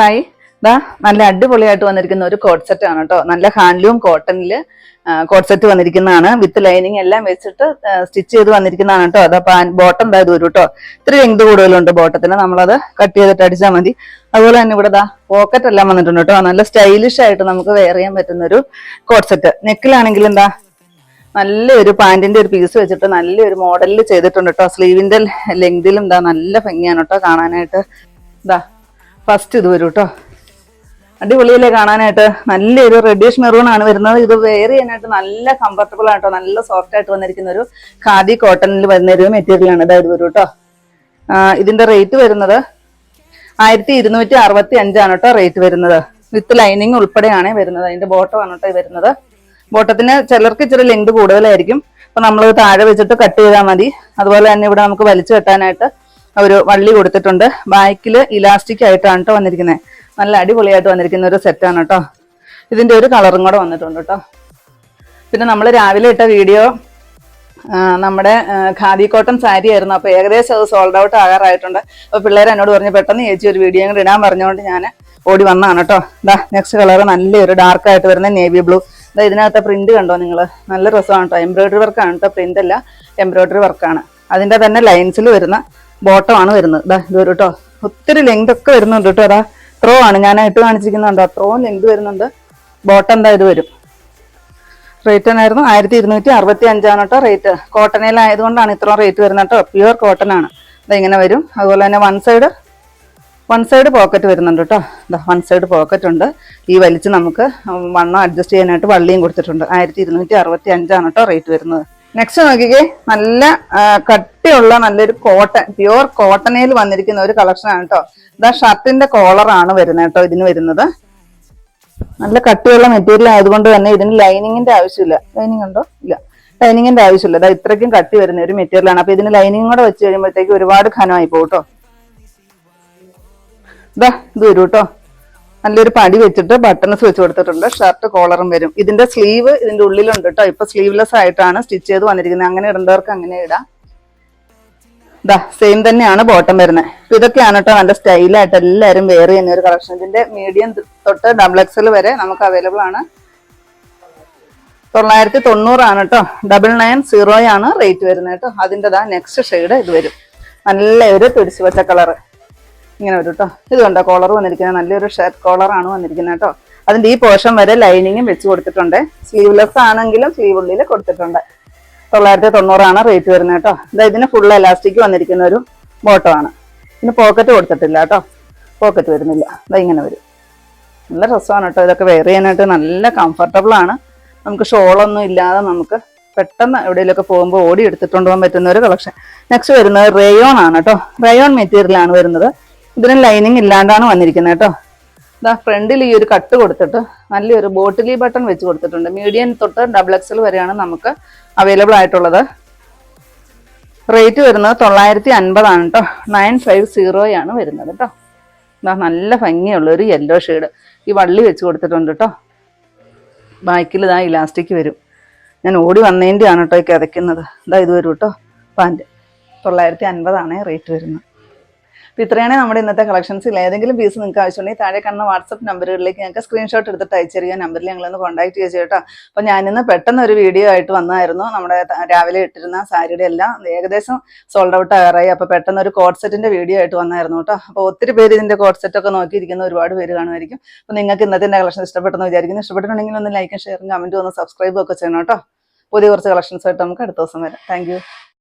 Hi ദാ നല്ല അടിപൊളിയായിട്ട് വന്നിരിക്കുന്ന ഒരു കോട്ട് സെറ്റ് ആണ് കേട്ടോ നല്ല ഹാൻഡ്ലൂം കോട്ടണിൽ കോട്ട് സെറ്റ് വന്നിരിക്കുന്നതാണ്. വിത്ത് ലൈനിങ് എല്ലാം വെച്ചിട്ട് സ്റ്റിച്ച് ചെയ്ത് വന്നിരിക്കുന്നതാണ് കേട്ടോ അതാ ബോട്ടം ദാ ഇത് വരും കേട്ടോ ഇത്തിരി ലെങ്ത് കൂടുതലുണ്ട് ബോട്ടത്തിന് നമ്മളത് കട്ട് ചെയ്തിട്ട് അടിച്ചാൽ മതി. അതുപോലെ തന്നെ ഇവിടെ ദാ പോക്കറ്റ് എല്ലാം വന്നിട്ടുണ്ട് കേട്ടോ നല്ല സ്റ്റൈലിഷ് ആയിട്ട് നമുക്ക് വെയർ ചെയ്യാൻ പറ്റുന്ന ഒരു കോട്ട് സെറ്റ് നെക്കിലാണെങ്കിൽ എന്താ നല്ലൊരു പാന്റിന്റെ ഒരു പീസ് വെച്ചിട്ട് നല്ലൊരു മോഡലിൽ ചെയ്തിട്ടുണ്ട് കേട്ടോ സ്ലീവിന്റെ ലെങ്തിലും എന്താ നല്ല ഭംഗിയാണ് കേട്ടോ കാണാനായിട്ട്. ഇതാ ഫസ്റ്റ് ഇത് വരും കേട്ടോ അടിപൊളിയല്ലേ കാണാനായിട്ട്? നല്ലൊരു റെഡ്യൂഷ് മെറൂൺ ആണ് വരുന്നത്. ഇത് വെയർ ചെയ്യാനായിട്ട് നല്ല കംഫർട്ടബിൾ ആട്ടോ നല്ല സോഫ്റ്റ് ആയിട്ട് വന്നിരിക്കുന്ന ഒരു ഖാദി കോട്ടണിൽ വരുന്ന ഒരു മെറ്റീരിയൽ ആണ്. ഇതായത് വരും കേട്ടോ ഇതിന്റെ റേറ്റ് വരുന്നത് ആയിരത്തി ഇരുന്നൂറ്റി അറുപത്തി അഞ്ചാണ് കേട്ടോ റേറ്റ് വരുന്നത്. വിത്ത് ലൈനിങ് ഉൾപ്പെടെയാണ് വരുന്നത്. അതിന്റെ ബോട്ടം ആണ് കേട്ടോ വരുന്നത്. ബോട്ടത്തിന് ചിലർക്ക് ഇച്ചിരി ലെങ്ത് കൂടുതലായിരിക്കും. അപ്പൊ നമ്മൾ താഴെ വെച്ചിട്ട് കട്ട് ചെയ്താൽ മതി. അതുപോലെ തന്നെ ഇവിടെ നമുക്ക് വലിച്ചു കെട്ടാനായിട്ട് ഒരു വള്ളി കൊടുത്തിട്ടുണ്ട്. ബാക്കിൽ ഇലാസ്റ്റിക് ആയിട്ടാണ് കേട്ടോ വന്നിരിക്കുന്നത് നല്ല അടിപൊളിയായിട്ട് വന്നിരിക്കുന്ന ഒരു സെറ്റാണ് കേട്ടോ ഇതിന്റെ ഒരു കളറും കൂടെ വന്നിട്ടുണ്ട് കേട്ടോ പിന്നെ നമ്മൾ രാവിലെ ഇട്ട വീഡിയോ നമ്മുടെ ഖാദി കോട്ടൺ സാരി ആയിരുന്നു. അപ്പോൾ ഏകദേശം അത് സോൾഡ് ഔട്ട് ആകാറായിട്ടുണ്ട്. അപ്പോൾ പിള്ളേർ എന്നോട് പറഞ്ഞു പെട്ടെന്ന് ചേച്ചി ഒരു വീഡിയോ കൂടെ ഇടാൻ പറഞ്ഞുകൊണ്ട് ഞാൻ ഓടി വന്നതാണ് കേട്ടോ ഇതാ നെക്സ്റ്റ് കളർ നല്ലൊരു ഡാർക്കായിട്ട് വരുന്ന നേവി ബ്ലൂ ഇതാ ഇതിനകത്തെ പ്രിന്റ് കണ്ടോ നിങ്ങൾ നല്ല രസമാണ് കേട്ടോ എംബ്രോയിഡറി വർക്കാണ് കേട്ടോ പ്രിന്റ് അല്ല എംബ്രോയിഡറി വർക്കാണ് അതിന്റെ തന്നെ ലൈൻസിൽ വരുന്ന ബോട്ടം ആണ് വരുന്നത്. ഇതാ ഇത് കേട്ടോ ഒത്തിരി ലെങ്ത് ഒക്കെ വരുന്നുണ്ട് കേട്ടോ അതാ ത്രോ ആണ്. ഞാൻ ഇട്ട് കാണിച്ചിരിക്കുന്നുണ്ട് അത്രയും ലെങ്ത് വരുന്നുണ്ട്. ബോട്ടം എന്താ ഇത് വരും. റേറ്റ് എന്നായിരുന്നു ആയിരത്തി ഇരുന്നൂറ്റി അറുപത്തി അഞ്ചാണ് കേട്ടോ റേറ്റ് കോട്ടനയിലായതുകൊണ്ടാണ് ഇത്രയും റേറ്റ് വരുന്നത് കേട്ടോ പ്യുവർ കോട്ടൺ ആണ്. അത് ഇങ്ങനെ വരും. അതുപോലെ തന്നെ one side one side pocket വരുന്നുണ്ട് കേട്ടോ വൺ സൈഡ് പോക്കറ്റ് ഉണ്ട്. ഈ വലിച്ച് നമുക്ക് വണ്ണം അഡ്ജസ്റ്റ് ചെയ്യാനായിട്ട് വള്ളിയും കൊടുത്തിട്ടുണ്ട്. ആയിരത്തി ഇരുന്നൂറ്റി അറുപത്തി അഞ്ചാണ് കേട്ടോ റേറ്റ് വരുന്നത്. നെക്സ്റ്റ് നോക്കിക്കേ. നല്ല കട്ടിയുള്ള നല്ലൊരു കോട്ടൺ പ്യുവർ കോട്ടണയിൽ വന്നിരിക്കുന്ന ഒരു കളക്ഷൻ ആണ് കേട്ടോ ഇതാ ഷർട്ടിന്റെ കോളറാണ് വരുന്നത് കേട്ടോ ഇതിന് വരുന്നത്. നല്ല കട്ടിയുള്ള മെറ്റീരിയൽ ആയതുകൊണ്ട് തന്നെ ഇതിന് ലൈനിങ്ങിന്റെ ആവശ്യമില്ല. ലൈനിങ് ഉണ്ടോ? ഇല്ല. ലൈനിങ്ങിന്റെ ആവശ്യമില്ല. അതാ ഇത്രയ്ക്കും കട്ടി വരുന്ന ഒരു മെറ്റീരിയൽ ആണ്. അപ്പൊ ഇതിന് ലൈനിങ് കൂടെ വെച്ച് കഴിയുമ്പോഴത്തേക്ക് ഒരുപാട് ഖനമായി പോകും കേട്ടോ ഇതാ ഇത് വരൂ കേട്ടോ നല്ലൊരു പടി വെച്ചിട്ട് ബട്ടൺസ് വെച്ച് കൊടുത്തിട്ടുണ്ട്. ഷർട്ട് കോളറും വരും. ഇതിന്റെ സ്ലീവ് ഇതിന്റെ ഉള്ളിലുണ്ട് കേട്ടോ ഇപ്പൊ സ്ലീവ്ലെസ് ആയിട്ടാണ് സ്റ്റിച്ച് ചെയ്ത് വന്നിരിക്കുന്നത്. അങ്ങനെ ഇടേണ്ടവർക്ക് അങ്ങനെ ഇടാം. ദാ സെയിം തന്നെയാണ് ബോട്ടം വരുന്നത്. ഇതൊക്കെയാണ് കേട്ടോ നല്ല സ്റ്റൈലായിട്ട് എല്ലാവരും വെയർ ചെയ്യുന്ന ഒരു കളക്ഷൻ ഇതിന്റെ മീഡിയം തൊട്ട് ഡബിൾ എക്സൽ വരെ നമുക്ക് അവൈലബിൾ ആണ്. തൊള്ളായിരത്തി തൊണ്ണൂറാണ് കേട്ടോ ഡബിൾ നയൻ സീറോ ആണ് റേറ്റ് വരുന്നത് കേട്ടോ അതിന്റെതാ നെക്സ്റ്റ് ഷെയ്ഡ് ഇത് വരും. നല്ല ഒരു തുരിശു പച്ച കളർ ഇങ്ങനെ വരും കേട്ടോ ഇത് കണ്ടോ കോളർ വന്നിരിക്കുന്നത്. നല്ലൊരു ഷർട്ട് കോളർ ആണ് വന്നിരിക്കുന്നത് കേട്ടോ അതിന്റെ ഈ പോർഷൻ വരെ ലൈനിങ്ങും വെച്ച് കൊടുത്തിട്ടുണ്ട്. സ്ലീവ്ലെസ് ആണെങ്കിലും സ്ലീവ് ഉള്ളിൽ കൊടുത്തിട്ടുണ്ട്. തൊള്ളായിരത്തി തൊണ്ണൂറാണ് റേറ്റ് വരുന്നത് കേട്ടോ ഇതാ ഇതിന് ഫുൾ എലാസ്റ്റിക് വന്നിരിക്കുന്ന ഒരു ബോട്ടോ ആണ്. ഇതിന് പോക്കറ്റ് കൊടുത്തിട്ടില്ല കേട്ടോ പോക്കറ്റ് വരുന്നില്ല. ഇതാ ഇങ്ങനെ വരും. നല്ല രസമാണ് കേട്ടോ ഇതൊക്കെ വെയർ ചെയ്യാനായിട്ട് നല്ല കംഫർട്ടബിൾ ആണ്. നമുക്ക് ഷോളൊന്നും ഇല്ലാതെ നമുക്ക് പെട്ടെന്ന് എവിടെയെങ്കിലുമൊക്കെ പോകുമ്പോൾ ഓടി എടുത്തിട്ടുണ്ടോ പറ്റുന്ന ഒരു കളക്ഷൻ നെക്സ്റ്റ് വരുന്നത് റേയോൺ ആണ് കേട്ടോ റേയോൺ മെറ്റീരിയലാണ് വരുന്നത്. ഇതിന് ലൈനിങ് ഇല്ലാണ്ടാണ് വന്നിരിക്കുന്നത് കേട്ടോ. ഇതാ ഫ്രണ്ടിൽ ഈ ഒരു കട്ട് കൊടുത്തിട്ട് നല്ലൊരു ബോട്ടിലി ബട്ടൺ വെച്ച് കൊടുത്തിട്ടുണ്ട്. മീഡിയം തൊട്ട് ഡബിൾ എക്സൽ വരെയാണ് നമുക്ക് അവൈലബിൾ ആയിട്ടുള്ളത്. റേറ്റ് വരുന്നത് തൊള്ളായിരത്തി അൻപതാണ് കേട്ടോ നയൻ ഫൈവ് സീറോയാണ് വരുന്നത് കേട്ടോ. ഇതാ നല്ല ഭംഗിയുള്ള ഒരു യെല്ലോ ഷെയ്ഡ് ഈ വള്ളി വെച്ച് കൊടുത്തിട്ടുണ്ട് കേട്ടോ. ബാക്കിൽ ഇതാ ഇലാസ്റ്റിക് വരും. ഞാൻ ഓടി വന്നതിന്റെയാണ് കേട്ടോ ഈ കിതയ്ക്കുന്നത്. ഇതാ ഇത് വരും കേട്ടോ. പാന്റ് തൊള്ളായിരത്തി അൻപതാണ് റേറ്റ് വരുന്നത്. അപ്പോൾ ഇത്രയാണ് നമ്മുടെ ഇന്നത്തെ കളക്ഷൻസിൽ ഏതെങ്കിലും പീസ് നിങ്ങൾക്ക് ആവശ്യമുണ്ടെങ്കിൽ താഴെ കാണുന്ന വാട്സപ്പ് നമ്പറുകളിലേക്ക് ഞങ്ങൾക്ക് സ്ക്രീൻഷോട്ട് എടുത്തിട്ട് അയച്ചിരിക്കുക നമ്പറിൽ ഞങ്ങളൊന്ന് കോൺടാക്ട് ചെയ്യുക കേട്ടോ. അപ്പോൾ ഞാനിന്ന് പെട്ടെന്ന് ഒരു വീഡിയോ ആയിട്ട് വന്നായിരുന്നു. നമ്മുടെ രാവിലെ ഇട്ടിരുന്ന സാരിയുടെ എല്ലാം ഏകദേശം സോൾഡ് ഔട്ട് ആകാറായി അപ്പോൾ പെട്ടെന്ന് ഒരു കോഡ് സെറ്റിന്റെ വീഡിയോ ആയിട്ട് വന്നായിരുന്നു കേട്ടോ. അപ്പോൾ ഒത്തിരി പേര് ഇതിന്റെ കോഡ് സെറ്റ് ഒക്കെ നോക്കിയിരിക്കുന്ന ഒരുപാട് പേര് കാണുമായിരിക്കും. അപ്പോൾ നിങ്ങൾക്ക് ഇന്നത്തെ കളക്ഷൻ ഇഷ്ടപ്പെട്ടെന്ന് വിചാരിക്കുന്നു. ഇഷ്ടപ്പെട്ടിട്ടുണ്ടെങ്കിൽ ഒന്ന് ലൈക്കും ഷെയറും കമന്റും ഒന്ന് സബ്സ്ക്രൈബും ഒക്കെ ചെയ്യണം കേട്ടോ. പുതിയ കുറച്ച് കളക്ഷൻസ് ആയിട്ട് നമുക്ക് അടുത്ത ദിവസം വരാം. താങ്ക്